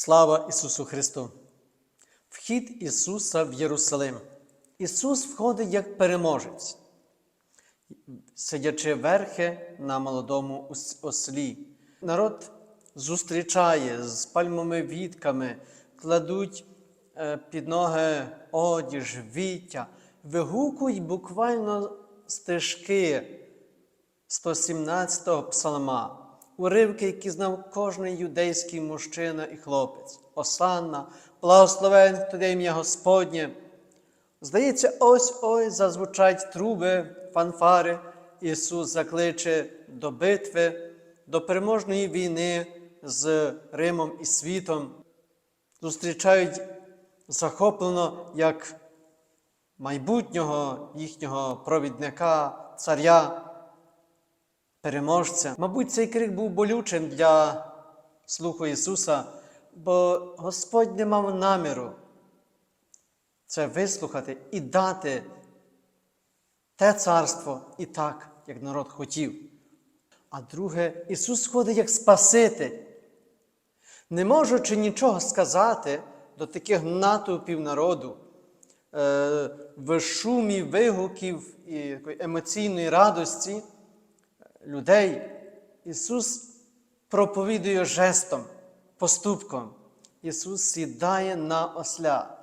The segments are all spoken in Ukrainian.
Слава Ісусу Христу! Вхід Ісуса в Єрусалим. Ісус входить як переможець, сидячи верхи на молодому ослі. Народ зустрічає з пальмовими вітками, кладуть е, під ноги одіж, віття, вигукують буквально стежки 117-го псалма, уривки, які знав кожний юдейський мужчина і хлопець. Осанна, благословен хто ім'я Господнє. Здається, ось ось зазвучать труби, фанфари. Ісус закличе до битви, до переможної війни з Римом і світом. Зустрічають захоплено як майбутнього їхнього провідника, царя, переможця. Мабуть, цей крик був болючим для слуху Ісуса, бо Господь не мав наміру це вислухати і дати те царство і так, як народ хотів. А друге, Ісус ходить як Спаситель, не можучи нічого сказати до таких натовпів народу, е, в шумі вигуків і емоційної радості людей, Ісус проповідує жестом, поступком. Ісус сідає на осля.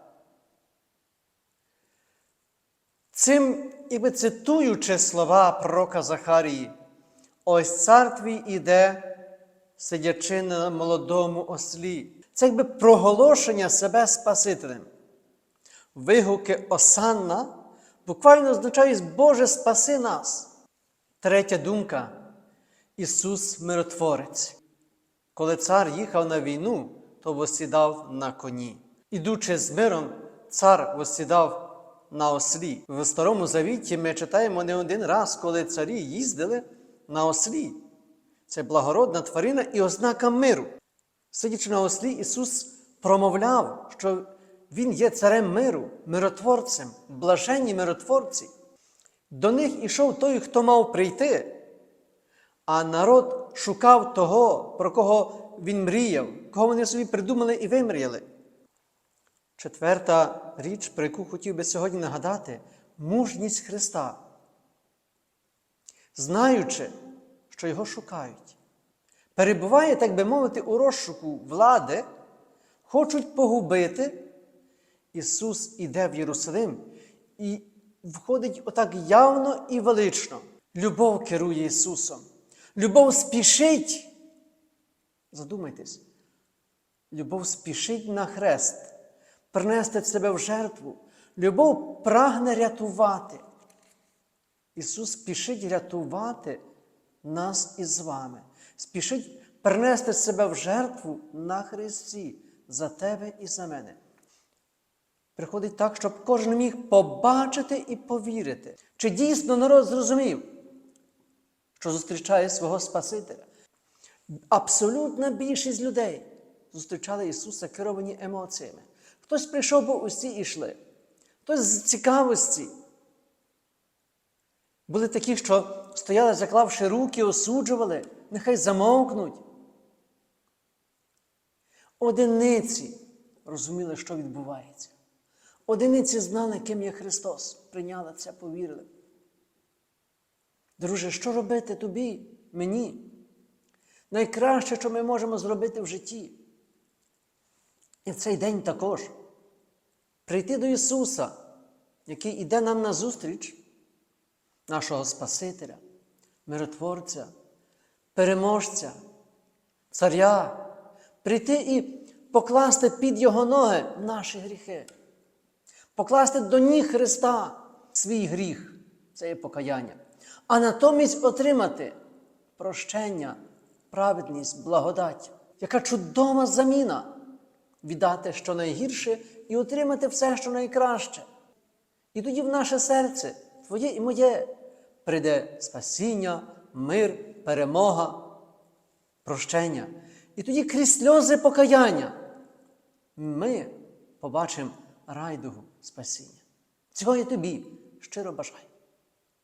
Цим, іби цитуючи слова пророка Захарії, ось цар твій іде, сидячи на молодому ослі. Це якби проголошення себе Спасителем. Вигуки Осанна буквально означають Боже, спаси нас. Третя думка Ісус миротворець. Коли цар їхав на війну, то восідав на коні. Ідучи з миром, цар восідав на ослі. В Старому Завіті ми читаємо не один раз, коли царі їздили на ослі. Це благородна тварина і ознака миру. Сидячи на ослі, Ісус промовляв, що Він є царем миру, миротворцем, блаженні миротворці. До них ішов той, хто мав прийти, а народ шукав того, про кого він мріяв, кого вони собі придумали і вимріяли. Четверта річ, про яку хотів би сьогодні нагадати, мужність Христа. Знаючи, що його шукають, перебуває, так би мовити, у розшуку влади, хочуть погубити. Ісус іде в Єрусалим і входить отак явно і велично. Любов керує Ісусом. Любов спішить. Задумайтесь, любов спішить на хрест, принести себе в жертву. Любов прагне рятувати. Ісус спішить рятувати нас із вами. Спішить принести себе в жертву на Христі за тебе і за мене. Приходить так, щоб кожен міг побачити і повірити, чи дійсно народ зрозумів, що зустрічає свого Спасителя. Абсолютна більшість людей зустрічали Ісуса керовані емоціями. Хтось прийшов, бо усі йшли, хтось з цікавості. Були такі, що стояли, заклавши руки, осуджували, нехай замовкнуть. Одиниці розуміли, що відбувається. Одиниці знали, ким є Христос, прийняли це, повірили. Друже, що робити тобі, мені? Найкраще, що ми можемо зробити в житті. І в цей день також прийти до Ісуса, який іде нам на зустріч, нашого Спасителя, миротворця, переможця, царя, прийти і покласти під Його ноги наші гріхи, покласти до ніг Христа свій гріх, це є покаяння, а натомість отримати прощення, праведність, благодать, яка чудова заміна віддати що найгірше і отримати все, що найкраще. І тоді в наше серце, твоє і моє, прийде спасіння, мир, перемога, прощення. І тоді крізь сльози покаяння ми побачимо райдугу спасіння. Цього я тобі щиро бажаю.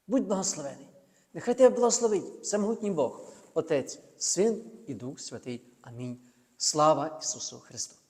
Будь благословений. Нехай тебе благословить всемогутній Бог, Отець, Син і Дух Святий. Амінь. Слава Ісусу Христу!